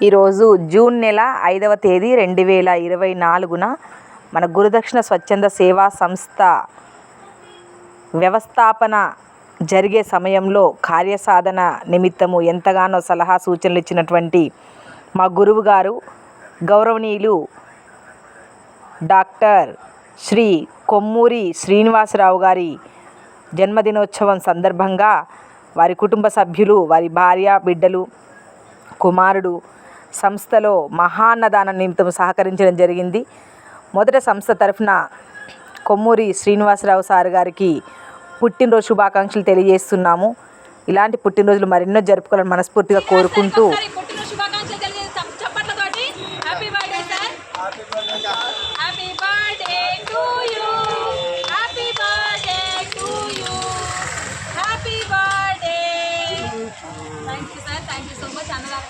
ఈరోజు జూన్ నెల ఐదవ తేదీ రెండు వేల ఇరవై నాలుగున మన గురుదక్షిణ స్వచ్ఛంద సేవా సంస్థ వ్యవస్థాపన జరిగే సమయంలో కార్యసాధన నిమిత్తము ఎంతగానో సలహా సూచనలు ఇచ్చినటువంటి మా గురువు గారు గౌరవనీయులు డాక్టర్ శ్రీ కొమ్మూరి శ్రీనివాసరావు గారి జన్మదినోత్సవం సందర్భంగా వారి కుటుంబ సభ్యులు వారి భార్య బిడ్డలు కుమారుడు సంస్థలో మహాన్నదాన నిమిత్తం సహకరించడం జరిగింది. మొదట సంస్థ తరఫున కొమ్మూరి శ్రీనివాసరావు సార్ గారికి పుట్టినరోజు శుభాకాంక్షలు తెలియజేస్తున్నాము. ఇలాంటి పుట్టినరోజులు మరెన్నో జరుపుకోవాలని మనస్ఫూర్తిగా కోరుకుంటూ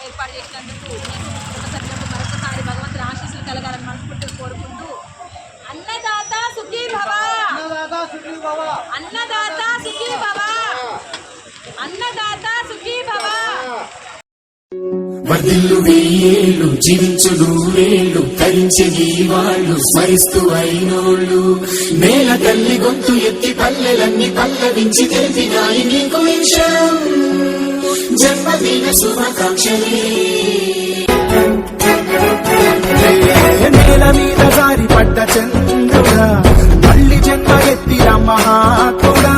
ఏర్పాటు చేసినందుకు కుటుంబ సభ్యులకు మరొకసారి భగవంతుని ఆశీస్సులు కలగాలని మనస్ఫూర్తిగా కోరుకుంటూ అన్నదాత సుఖీ భవ అన్నదాత సుఖీ భవ అన్నదాత సుఖీ భవ వర్ధిల్లు వెయ్యేళ్ళు జీవించు నూరేళ్ళు తరించే వాళ్ళు స్మరిస్తూ అయినోళ్ళు. నేల తల్లి గొంతు ఎత్తి పల్లెలన్నీ పల్లవించి తెలిపినాయి నీకు విషయం. శుభాకాంక్షలే నేల మీద జారి పడ్డ చంద్రుడా మళ్ళీ జన్మ ఎత్తిన మహాత్ముడా.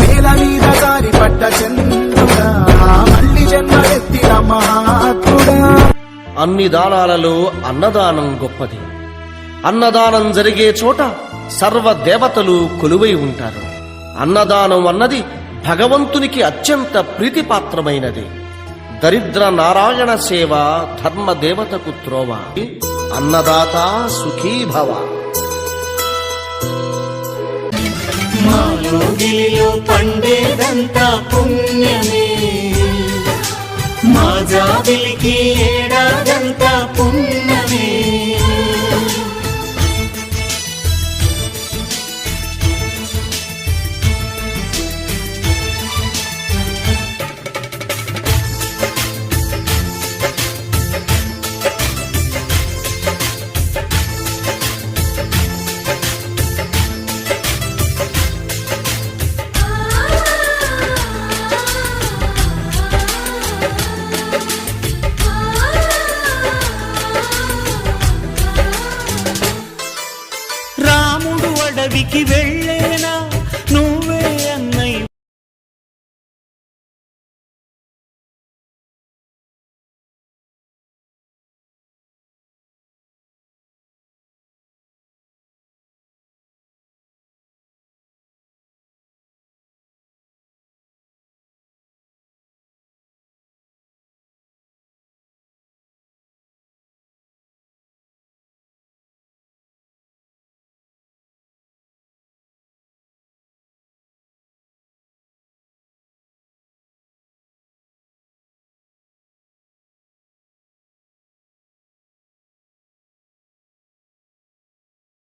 నేల మీద జారి పడ్డ చంద్రుడా మళ్ళీ జన్మ ఎత్తిన మహాత్ముడా. అన్ని దానాలలో అన్నదానం గొప్పది. అన్నదానం జరిగే చోట సర్వ దేవతలు కొలువై ఉంటారు. అన్నదానం అన్నది భగవంతునికి అత్యంత ప్రీతిపాత్రమైనది. దరిద్ర నారాయణ సేవ ధర్మ దేవతకు త్రోవ అన్నదాత సుఖీభవ మాలోగిలిలో పండేదంతా పుణ్యమే. మా జాబిలికి ఏడాదంతా పుణ్యమే. అడవికి వెళ్ళేనా?